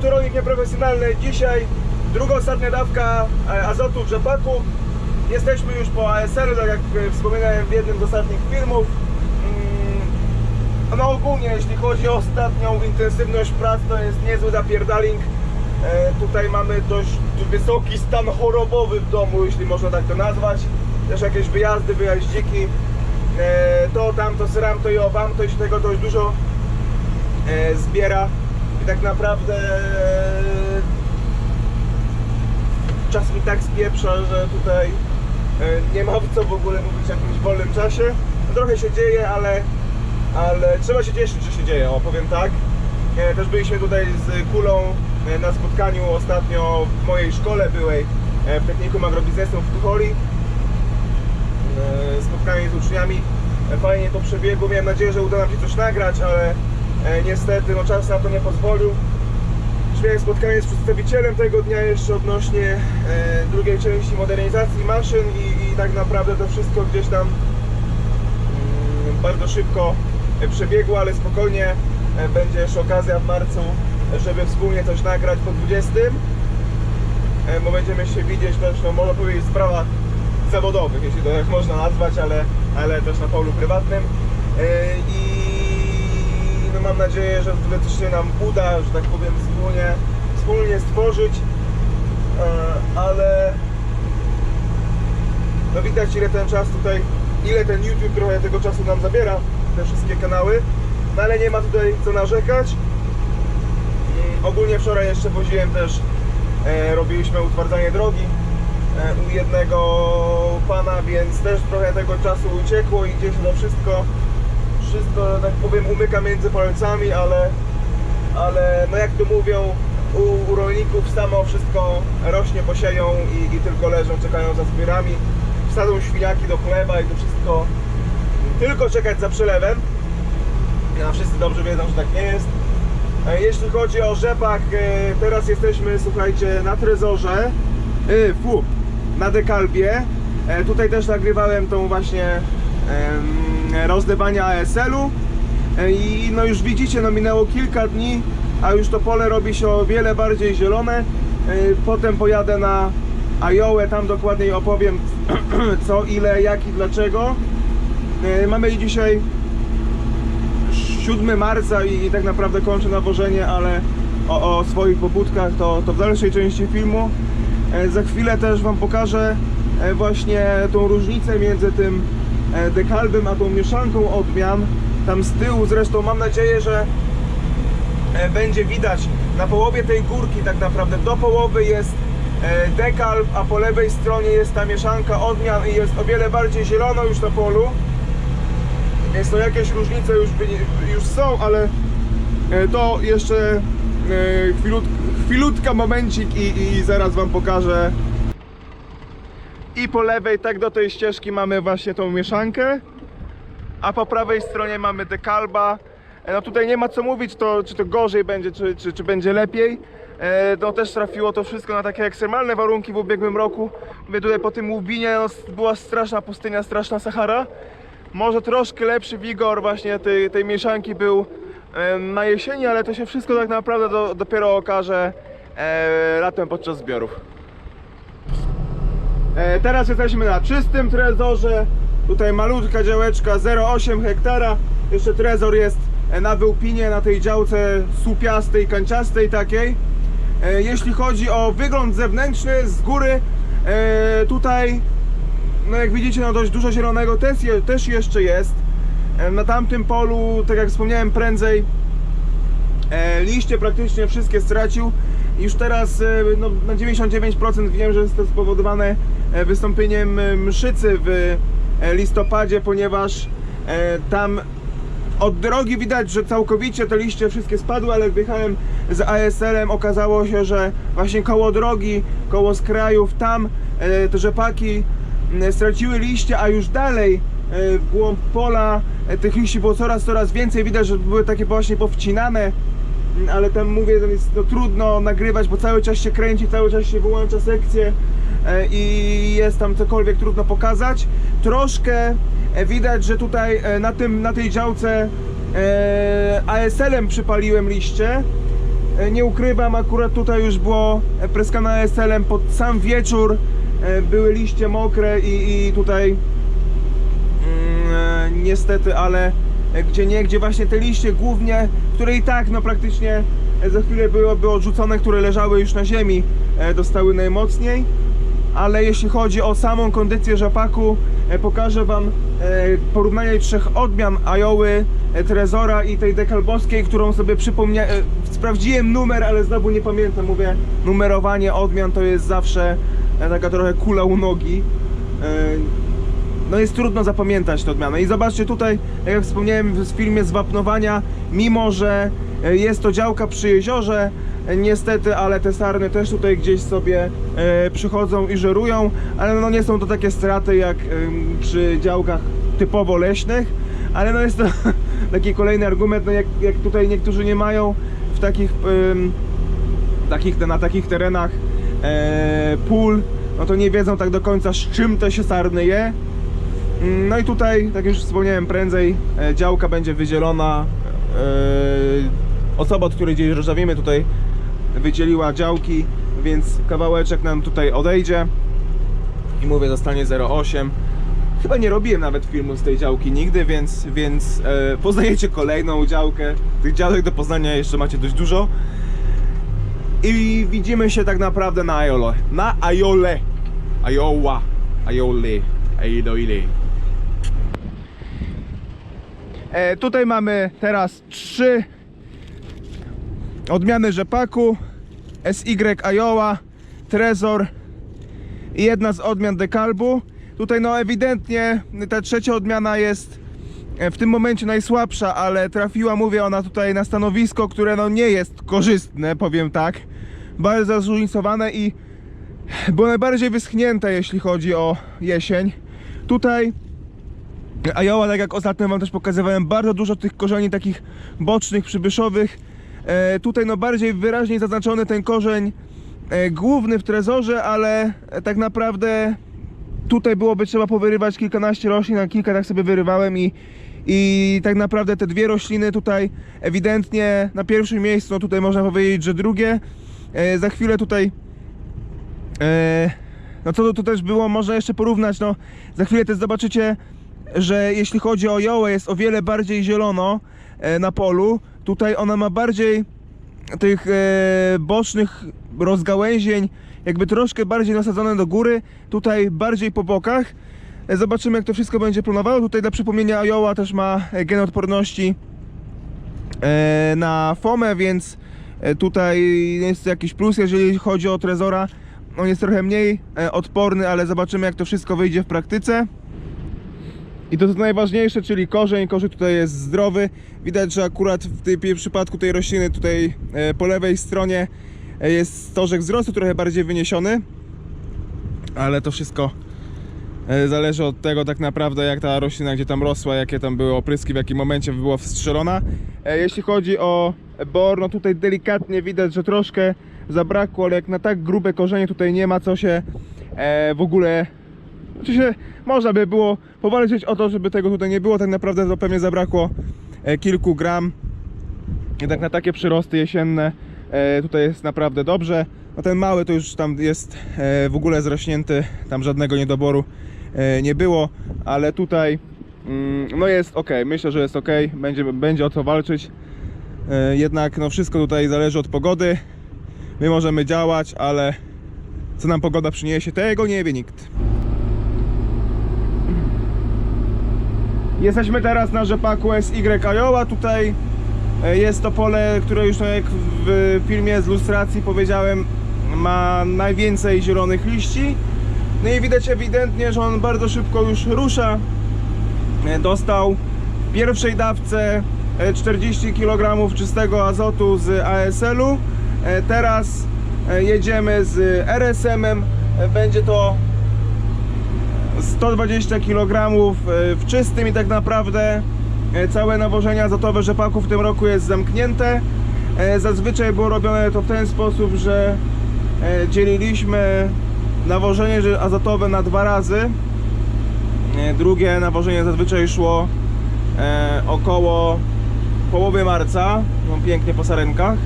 tu rolnik nieprofesjonalny. Dzisiaj druga ostatnia dawka e, azotu w rzepaku. Jesteśmy już po ASL, tak jak e, wspominałem w jednym z ostatnich filmów. Mm, No ogólnie jeśli chodzi o ostatnią intensywność prac, to jest niezły zapierdaling. E, Tutaj mamy dość wysoki stan chorobowy w domu, jeśli można tak to nazwać. Też jakieś wyjazdy, wyjaździki. To, tamto, sram, to i owam, to się tego dość dużo zbiera i tak naprawdę e, czas mi tak spieprza, że tutaj e, nie ma co w ogóle mówić o jakimś wolnym czasie. Trochę się dzieje, ale, ale trzeba się cieszyć, że się dzieje, o powiem tak. E, Też byliśmy tutaj z Kulą na spotkaniu ostatnio w mojej szkole byłej w Technikum Agrobiznesu w Tucholi spotkanie z uczniami. Fajnie to przebiegło. Miałem nadzieję, że uda nam się coś nagrać, ale e, niestety no, czas na to nie pozwolił. Już miałem spotkanie z przedstawicielem tego dnia jeszcze odnośnie e, drugiej części modernizacji maszyn i, i tak naprawdę to wszystko gdzieś tam mm, bardzo szybko przebiegło, ale spokojnie e, będzie jeszcze okazja w marcu, żeby wspólnie coś nagrać po 20 e, bo będziemy się widzieć też, no można powiedzieć, w sprawach zawodowych, jeśli to tak można nazwać, ale, ale też na polu prywatnym. E, I no mam nadzieję, że się nam uda, że tak powiem, wspólnie, wspólnie stworzyć, E, ale no widać ile ten czas tutaj, ile ten YouTube trochę tego czasu nam zabiera, te wszystkie kanały, no ale nie ma tutaj co narzekać. Mm, Ogólnie wczoraj jeszcze woziłem też, e, robiliśmy utwardzanie drogi e, u jednego pana, więc też trochę tego czasu uciekło i gdzieś to wszystko, wszystko, tak powiem, umyka między palcami, ale, ale no jak to mówią, u, u rolników samo wszystko rośnie, posieją i, i tylko leżą, czekają za zbiorami, wsadzą świniaki do chleba i to wszystko tylko czekać za przelewem. A wszyscy dobrze wiedzą, że tak nie jest. E, Jeśli chodzi o rzepak, e, teraz jesteśmy, słuchajcie, na trezorze. E, Fu, na dekalbie. Tutaj też nagrywałem tą właśnie em, rozlewanie ASL-u. E, I no już widzicie, no minęło kilka dni, a już to pole robi się o wiele bardziej zielone. E, Potem pojadę na Iołę, tam dokładniej opowiem co, ile, jak i dlaczego. E, Mamy dzisiaj 7 marca i, i tak naprawdę kończę nawożenie, ale o, o swoich pobudkach to, to w dalszej części filmu. Za chwilę też Wam pokażę właśnie tą różnicę między tym e, dekalbem a tą mieszanką odmian. Tam z tyłu zresztą mam nadzieję, że e, będzie widać na połowie tej górki tak naprawdę do połowy jest e, dekalb, a po lewej stronie jest ta mieszanka odmian i jest o wiele bardziej zielono już na polu. Więc to jakieś różnice już, już są, ale to jeszcze chwilut, chwilutka momencik i, i zaraz Wam pokażę. I po lewej, tak do tej ścieżki mamy właśnie tą mieszankę, a po prawej stronie mamy dekalba. E, No tutaj nie ma co mówić, to, czy to gorzej będzie, czy, czy, czy będzie lepiej. E, No też trafiło to wszystko na takie ekstremalne warunki w ubiegłym roku. Mówię tutaj po tym Łubinie no, była straszna pustynia, straszna Sahara. Może troszkę lepszy wigor właśnie tej, tej mieszanki był e, na jesieni, ale to się wszystko tak naprawdę do, dopiero okaże latem podczas zbiorów. E, teraz jesteśmy na czystym trezorze. Tutaj malutka działeczka 0,8 hektara. Jeszcze trezor jest e, na wyłpinie, na tej działce słupiastej, kanciastej takiej. E, Jeśli chodzi o wygląd zewnętrzny z góry, tutaj no jak widzicie, no dość dużo zielonego też, też jeszcze jest. Na tamtym polu, tak jak wspomniałem prędzej, liście praktycznie wszystkie stracił. Już teraz e, no, na 99% wiem, że jest to spowodowane e, wystąpieniem e, mszycy w listopadzie, ponieważ tam od drogi widać, że całkowicie te liście wszystkie spadły, ale jak wjechałem z ASL-em okazało się, że właśnie koło drogi, koło skrajów, tam te rzepaki straciły liście, a już dalej w głąb pola tych liści było coraz, coraz więcej. Widać, że były takie właśnie powcinane, ale tam mówię, to jest no, trudno nagrywać, bo cały czas się kręci, cały czas się wyłącza sekcję e, i jest tam cokolwiek trudno pokazać. Troszkę e, widać, że tutaj e, na, tym, na tej działce ASL-em przypaliłem liście Nie ukrywam, akurat tutaj już było preskane ASL-em pod sam wieczór. Były liście mokre i, i tutaj mm, niestety, ale gdzie nie, gdzie właśnie te liście głównie, które i tak no praktycznie e, za chwilę byłyby odrzucone, które leżały już na ziemi, e, dostały najmocniej. Ale jeśli chodzi o samą kondycję rzepaku, e, pokażę Wam porównanie trzech odmian Ajoły, Trezora i tej dekalbowskiej, którą sobie przypomniałem. Sprawdziłem numer, ale znowu nie pamiętam. Mówię, numerowanie odmian to jest zawsze taka trochę kula u nogi. No jest trudno zapamiętać tę odmianę. I zobaczcie tutaj, jak wspomniałem w filmie z wapnowania, mimo że e, jest to działka przy jeziorze, e, niestety, ale te sarny też tutaj gdzieś sobie e, przychodzą i żerują, ale no nie są to takie straty jak przy działkach typowo leśnych, ale no jest to taki kolejny argument, no jak, jak tutaj niektórzy nie mają w takich, takich na takich terenach pól, no to nie wiedzą tak do końca z czym te się sarny je. No i tutaj, tak już wspomniałem prędzej, e, działka będzie wydzielona. E, osoba, od której dziś rozmawiamy tutaj wydzieliła działki, więc kawałeczek nam tutaj odejdzie. I mówię, zostanie 0,8. Chyba nie robiłem nawet filmu z tej działki nigdy, więc, więc e, poznajecie kolejną działkę. Tych działek do poznania jeszcze macie dość dużo. I widzimy się tak naprawdę na Ajole. Na Ajole. Ajoła. Ajole. Ajole. E, tutaj mamy teraz trzy odmiany rzepaku. SY Iowa, Trezor i jedna z odmian dekalbu. Tutaj no ewidentnie ta trzecia odmiana jest e, w tym momencie najsłabsza, ale trafiła, mówię, ona tutaj na stanowisko, które no nie jest korzystne, powiem tak. Bardzo zróżnicowane i było najbardziej wyschnięte, jeśli chodzi o jesień. Tutaj Iowa, tak jak ostatnio wam też pokazywałem, bardzo dużo tych korzeni takich bocznych, przybyszowych. E, tutaj no bardziej wyraźnie zaznaczony ten korzeń e, główny w trezorze, ale e, tak naprawdę tutaj byłoby trzeba powyrywać kilkanaście roślin, a kilka tak sobie wyrywałem i, i tak naprawdę te dwie rośliny tutaj ewidentnie na pierwszym miejscu, no tutaj można powiedzieć, że drugie. E, za chwilę tutaj e, no co tu, tu też było, można jeszcze porównać, no za chwilę też zobaczycie, że jeśli chodzi o jołę jest o wiele bardziej zielono e, na polu, tutaj ona ma bardziej tych e, bocznych rozgałęzień, jakby troszkę bardziej nasadzone do góry, tutaj bardziej po bokach. E, Zobaczymy jak to wszystko będzie planowało. Tutaj dla przypomnienia Iowa też ma gen odporności na fomę, więc tutaj jest jakiś plus, jeżeli chodzi o Trezora. On jest trochę mniej odporny, ale zobaczymy jak to wszystko wyjdzie w praktyce. I to co najważniejsze, czyli korzeń. Korzeń tutaj jest zdrowy. Widać, że akurat w tym w przypadku tej rośliny tutaj e, po lewej stronie e, jest stożek wzrostu trochę bardziej wyniesiony. Ale to wszystko e, zależy od tego tak naprawdę jak ta roślina gdzie tam rosła, jakie tam były opryski, w jakim momencie była wstrzelona. Jeśli chodzi o bor, no tutaj delikatnie widać, że troszkę zabrakło, ale jak na tak grube korzenie tutaj nie ma co się w ogóle Oczywiście można by było powalczyć o to, żeby tego tutaj nie było. Tak naprawdę to pewnie zabrakło e, kilku gram. Jednak na takie przyrosty jesienne e, tutaj jest naprawdę dobrze. No ten mały to już tam jest e, w ogóle zrośnięty, tam żadnego niedoboru nie było, ale tutaj mm, no jest ok. Myślę, że jest ok. Będzie, będzie o co walczyć. Jednak no wszystko tutaj zależy od pogody. My możemy działać, ale co nam pogoda przyniesie, tego nie wie nikt. Jesteśmy teraz na rzepaku SY Iowa. Tutaj e, jest to pole, które już no jak w filmie z lustracji powiedziałem ma najwięcej zielonych liści. No i widać ewidentnie, że on bardzo szybko już rusza. E, Dostał w pierwszej dawce e, 40 kg czystego azotu z ASL-u. E, Teraz e, jedziemy z RSM-em. E, Będzie to 120 kg w czystym i tak naprawdę e, całe nawożenie azotowe rzepaku w tym roku jest zamknięte. E, Zazwyczaj było robione to w ten sposób, że e, dzieliliśmy nawożenie że- azotowe na dwa razy. E, Drugie nawożenie zazwyczaj szło e, około połowy marca, no pięknie po sarenkach.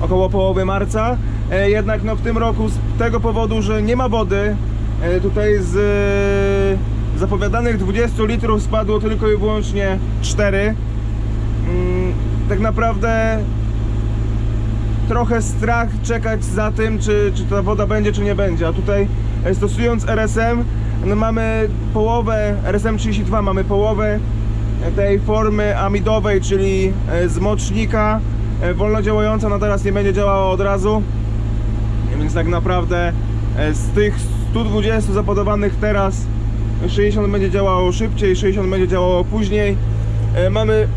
około połowy marca. E, Jednak no, w tym roku z tego powodu, że nie ma wody, e, tutaj z e, zapowiadanych 20 litrów spadło tylko i wyłącznie 4. Mm, Tak naprawdę trochę strach czekać za tym, czy, czy ta woda będzie, czy nie będzie. A tutaj e, stosując RSM, no mamy połowę, RSM 32 mamy połowę e, tej formy amidowej, czyli e, z mocznika e, wolno działająca, no teraz nie będzie działała od razu. Więc tak naprawdę e, z tych 120 zapodowanych teraz. 60 będzie działało szybciej, 60 będzie działało później. E, Mamy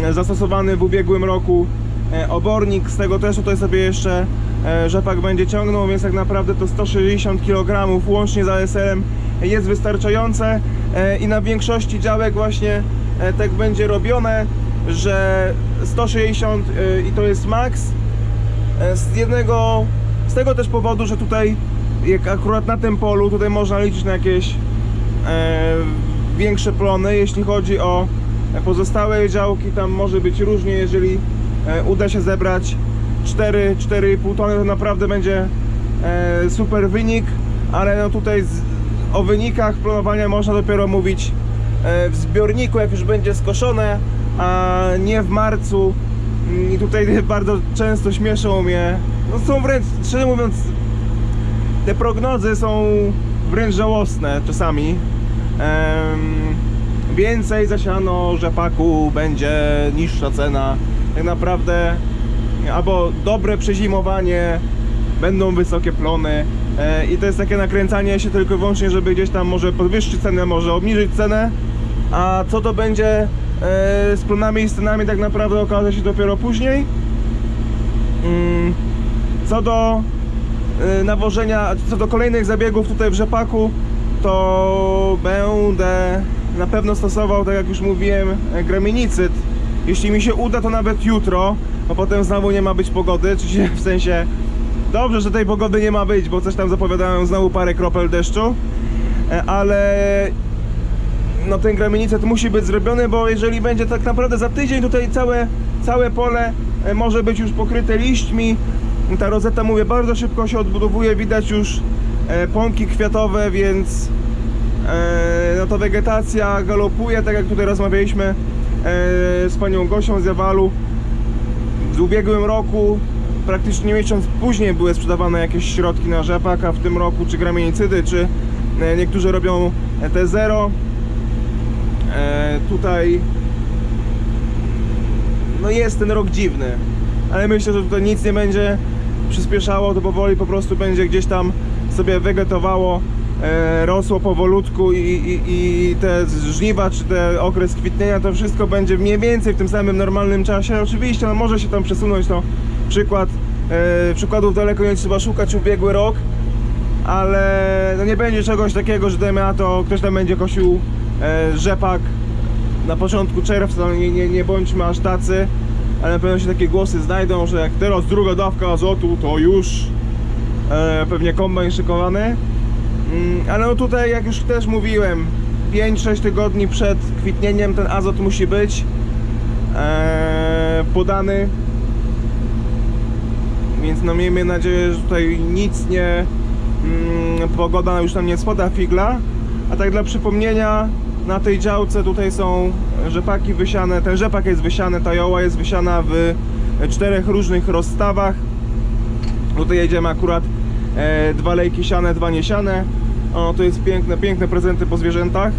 mm, zastosowany w ubiegłym roku e, obornik, z tego też tutaj sobie jeszcze e, rzepak będzie ciągnął, więc tak naprawdę to 160 kg łącznie z ASL-em jest wystarczające. I na większości działek właśnie tak będzie robione, że 160 e, i to jest max E, z jednego, z tego też powodu, że tutaj jak akurat na tym polu tutaj można liczyć na jakieś e, większe plony, jeśli chodzi o pozostałe działki, tam może być różnie, jeżeli e, uda się zebrać 4, 4,5 tony, to naprawdę będzie e, super wynik, ale no tutaj z, o wynikach planowania można dopiero mówić e, w zbiorniku, jak już będzie skoszone, a nie w marcu. I tutaj bardzo często śmieszą mnie, no są wręcz, szczerze mówiąc, te prognozy są wręcz żałosne czasami. Em, więcej zasiano rzepaku, będzie niższa cena. Tak naprawdę albo dobre przezimowanie, będą wysokie plony. E, I to jest takie nakręcanie się tylko i wyłącznie, żeby gdzieś tam może podwyższyć cenę, może obniżyć cenę. A co to będzie e, z plonami i cenami tak naprawdę okaże się dopiero później. Mm, Co do nawożenia, co do kolejnych zabiegów tutaj w rzepaku, to będę na pewno stosował, tak jak już mówiłem, graminicyd. Jeśli mi się uda, to nawet jutro, bo potem znowu nie ma być pogody, czy się w sensie dobrze, że tej pogody nie ma być, bo coś tam zapowiadałem znowu parę kropel deszczu, E, ale no ten gramienicet musi być zrobiony, bo jeżeli będzie tak naprawdę za tydzień tutaj całe, całe pole e, może być już pokryte liśćmi. Ta rozeta, mówię, bardzo szybko się odbudowuje, widać już e, pąki kwiatowe, więc e, no to wegetacja galopuje, tak jak tutaj rozmawialiśmy e, z panią Gosią z Jawalu. W ubiegłym roku, praktycznie miesiąc później były sprzedawane jakieś środki na rzepak, a w tym roku czy gramienicydy, czy niektórzy robią T0. E, tutaj no jest ten rok dziwny, ale myślę, że tutaj nic nie będzie przyspieszało, to powoli po prostu będzie gdzieś tam sobie wegetowało, e, rosło powolutku i, i, i te żniwa, czy ten okres kwitnienia, to wszystko będzie mniej więcej w tym samym normalnym czasie. Oczywiście no, może się tam przesunąć, to przykład, e, przykładów daleko nie trzeba szukać, ubiegły rok, ale no nie będzie czegoś takiego, że dajmy na to ktoś tam będzie kosił e, rzepak na początku czerwca, no nie, nie, nie bądźmy aż tacy, ale na pewno się takie głosy znajdą, że jak teraz druga dawka azotu, to już e, pewnie kombajn szykowany. Mm, ale no tutaj, jak już też mówiłem, 5-6 tygodni przed kwitnieniem ten azot musi być e, podany. Więc no miejmy nadzieję, że tutaj nic nie mm, pogoda już nam nie spada figla. A tak dla przypomnienia, na tej działce tutaj są rzepaki wysiane, ten rzepak jest wysiany, ta joła jest wysiana w czterech różnych rozstawach. Tutaj jedziemy akurat e, dwa lejki siane, dwa niesiane. O, to jest piękne, piękne prezenty po zwierzętach.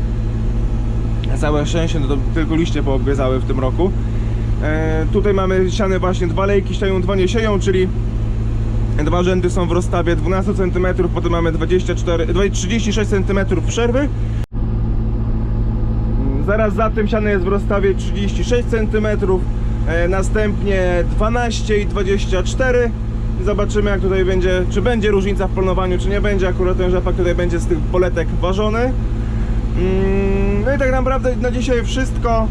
Całe szczęście, no to tylko liście poobgryzały w tym roku. E, tutaj mamy siane właśnie dwa lejki, sieją dwa nie sieją, czyli dwa rzędy są w rozstawie 12 cm, potem mamy 24, 36 cm przerwy. Zaraz za tym siane jest w rozstawie 36 cm, e, następnie 12 i 24. Zobaczymy jak tutaj będzie, czy będzie różnica w planowaniu, czy nie będzie. Akurat ten rzepak tutaj będzie z tych poletek ważony. Mm, No i tak naprawdę na dzisiaj wszystko.